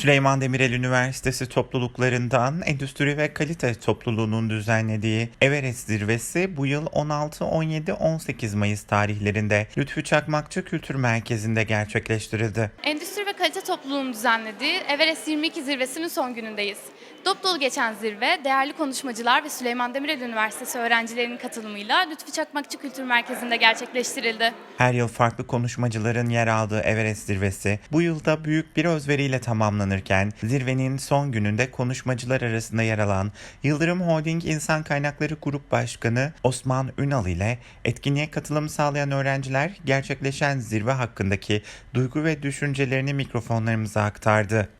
Süleyman Demirel Üniversitesi topluluklarından Endüstri ve Kalite Topluluğu'nun düzenlediği Everest Zirvesi bu yıl 16, 17, 18 Mayıs tarihlerinde Lütfü Çakmakçı Kültür Merkezi'nde gerçekleştirildi. Endüstri ve Kalite Topluluğu'nun düzenlediği Everest 22 zirvesinin son günündeyiz. Dop dolu geçen zirve, değerli konuşmacılar ve Süleyman Demirel Üniversitesi öğrencilerinin katılımıyla Lütfü Çakmakçı Kültür Merkezi'nde gerçekleştirildi. Her yıl farklı konuşmacıların yer aldığı Everest Zirvesi bu yılda büyük bir özveriyle tamamlanırken zirvenin son gününde konuşmacılar arasında yer alan Yıldırım Holding İnsan Kaynakları Grup Başkanı Osman Ünal ile etkinliğe katılım sağlayan öğrenciler gerçekleşen zirve hakkındaki duygu ve düşüncelerini mikrofonlarımıza aktardı.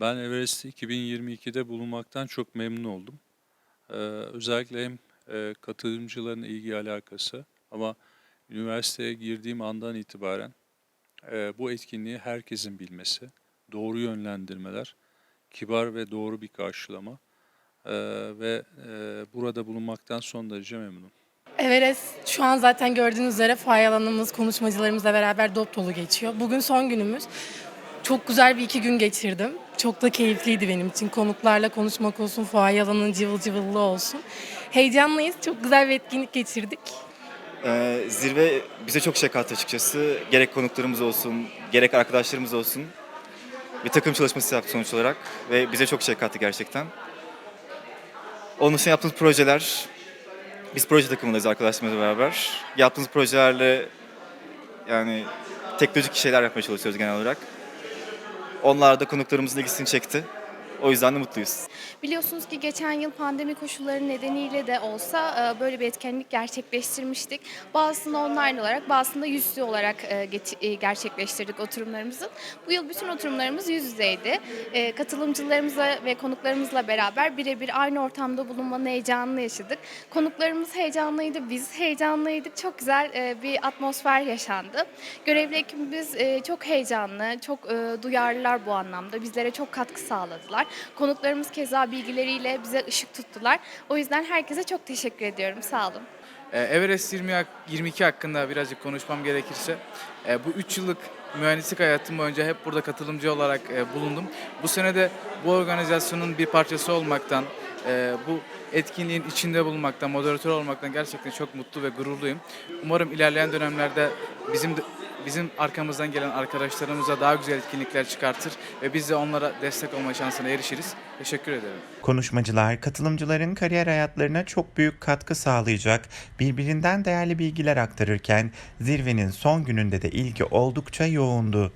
Ben Everest 2022'de bulunmaktan çok memnun oldum. Ee, özellikle hem e, katılımcıların ilgi alakası ama üniversiteye girdiğim andan itibaren e, bu etkinliği herkesin bilmesi, doğru yönlendirmeler, kibar ve doğru bir karşılama e, ve e, burada bulunmaktan son derece memnunum. Everest şu an zaten gördüğünüz üzere fay alanımız konuşmacılarımızla beraber dop dolu geçiyor. Bugün son günümüz. Çok güzel bir iki gün geçirdim. Çok da keyifliydi benim için. Konuklarla konuşmak olsun, fuaye alanının cıvıl cıvıllı olsun. Heyecanlıyız. Çok güzel bir etkinlik geçirdik. Ee, zirve bize çok şey kattı açıkçası. Gerek konuklarımız olsun, gerek arkadaşlarımız olsun. Bir takım çalışması yaptık sonuç olarak ve bize çok şey kattı gerçekten. Onun için yaptığımız projeler, biz proje takımındayız arkadaşlarımızla beraber. Yaptığımız projelerle yani teknolojik şeyler yapmaya çalışıyoruz genel olarak. Onlar da konuklarımızın ilgisini çekti. O yüzden de mutluyuz. Biliyorsunuz ki geçen yıl pandemi koşulları nedeniyle de olsa e, böyle bir etkinlik gerçekleştirmiştik. Bazısını online olarak, bazısını yüz yüze olarak e, e, gerçekleştirdik oturumlarımızın. Bu yıl bütün oturumlarımız yüz yüzeydi. Katılımcılarımızla ve konuklarımızla beraber birebir aynı ortamda bulunmanın heyecanını yaşadık. Konuklarımız heyecanlıydı, biz heyecanlıydık. Çok güzel bir atmosfer yaşandı. Görevli ekibimiz çok heyecanlı, çok duyarlılar bu anlamda. Bizlere çok katkı sağladılar. Konuklarımız keza bilgileriyle bize ışık tuttular. O yüzden herkese çok teşekkür ediyorum. Sağ olun. Ee, Everest 20 hak- 22 hakkında birazcık konuşmam gerekirse e, bu 3 yıllık mühendislik hayatım boyunca hep burada katılımcı olarak e, bulundum. Bu sene de bu organizasyonun bir parçası olmaktan, e, bu etkinliğin içinde bulunmaktan, moderatör olmaktan gerçekten çok mutlu ve gururluyum. Umarım ilerleyen dönemlerde bizim de- bizim arkamızdan gelen arkadaşlarımıza daha güzel etkinlikler çıkartır ve biz de onlara destek olma şansına erişiriz. Teşekkür ederim. Konuşmacılar, katılımcıların kariyer hayatlarına çok büyük katkı sağlayacak birbirinden değerli bilgiler aktarırken zirvenin son gününde de ilgi oldukça yoğundu.